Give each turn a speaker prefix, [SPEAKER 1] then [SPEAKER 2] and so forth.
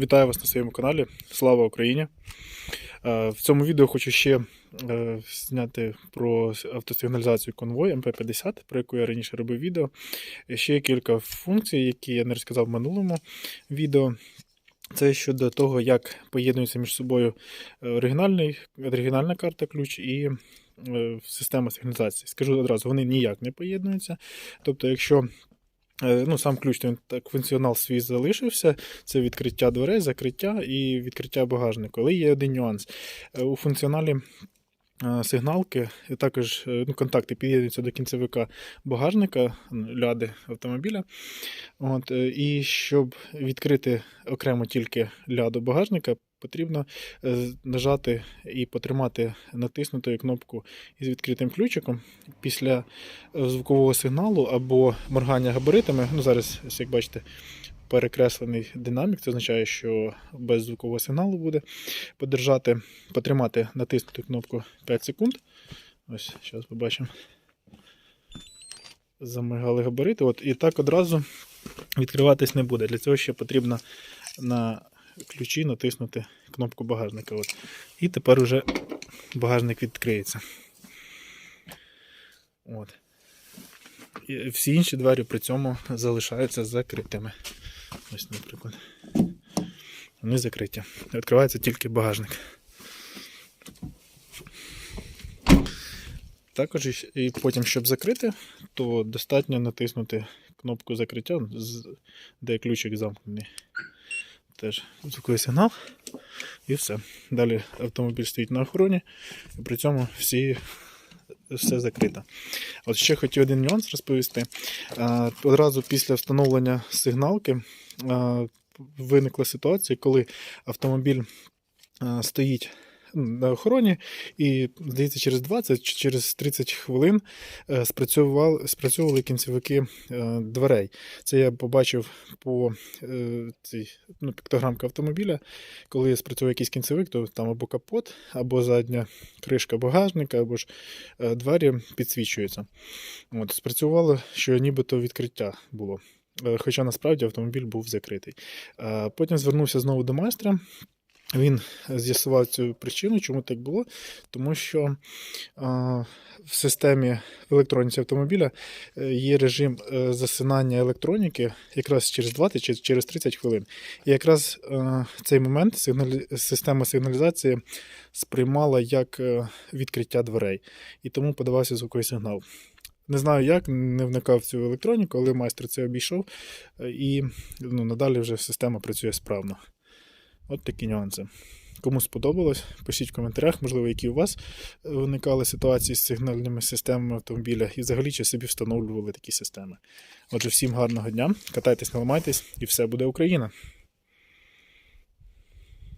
[SPEAKER 1] Вітаю вас на своєму каналі. Слава Україні! Е, В цьому відео хочу ще е, зняти про автосигналізацію конвой МП50, про яку я раніше робив відео. Ще кілька функцій, які я не розказав в минулому відео. Це щодо того, як поєднуються між собою е, оригінальна карта ключ і система сигналізації. Скажу одразу, вони ніяк не поєднуються. Тобто, якщо Ну, сам ключ він так функціонал свій залишився. Це відкриття дверей, закриття і відкриття багажника. Але є один нюанс. Е, У функціоналі е, сигналки, також е, ну, контакти під'єднуються до кінцевика багажника, ляди автомобіля. От, е, і щоб відкрити окремо тільки ляду багажника, потрібно е, нажати і потримати натиснутою кнопку із відкритим ключиком після е, звукового сигналу або моргання габаритами. Ну, зараз, як бачите, перекреслений динамік, це означає, що без звукового сигналу буде. Подержати, потримати натиснуту кнопку 5 секунд. Ось, зараз побачимо. Замигали габарити. От, і так одразу відкриватись не буде. Для цього ще потрібно на ключі натиснути кнопку багажника. От. І тепер уже багажник відкриється. От. І всі інші двері при цьому залишаються закритими. Ось, наприклад. Вони закриті. Відкривається тільки багажник. Також і- потім, щоб закрити, то достатньо натиснути кнопку закриття, де ключик замкнений. Теж звуковий сигнал. І все. Далі автомобіль стоїть на охороні, і при цьому всі, все закрито. От ще хотів один нюанс розповісти. Одразу після встановлення сигналки виникла ситуація, коли автомобіль стоїть на охороні, і, здається, через 20 чи через 30 хвилин е, спрацьовували, спрацьовували кінцевики е, дверей. Це я побачив по е, цій ну, піктограмці автомобіля. Коли спрацьовує якийсь кінцевик, то там або капот, або задня кришка багажника, або ж двері підсвічуються. От, спрацювало, що нібито відкриття було. Хоча насправді автомобіль був закритий. Потім звернувся знову до майстра. Він з'ясував цю причину, чому так було. Тому що в системі в електроніці автомобіля е, є режим е, засинання електроніки якраз через 20 чи через 30 хвилин. І якраз е, цей момент система сигналізації сприймала як відкриття дверей, і тому подавався звуковий сигнал. Не знаю як, не вникав в цю електроніку, але майстер це обійшов, і ну, надалі вже система працює справно. От такі нюанси. Кому сподобалось, пишіть в коментарях, можливо, які у вас е, виникали ситуації з сигнальними системами автомобіля і взагалі чи собі встановлювали такі системи. Отже, всім гарного дня, катайтесь, не ламайтесь, і все буде Україна!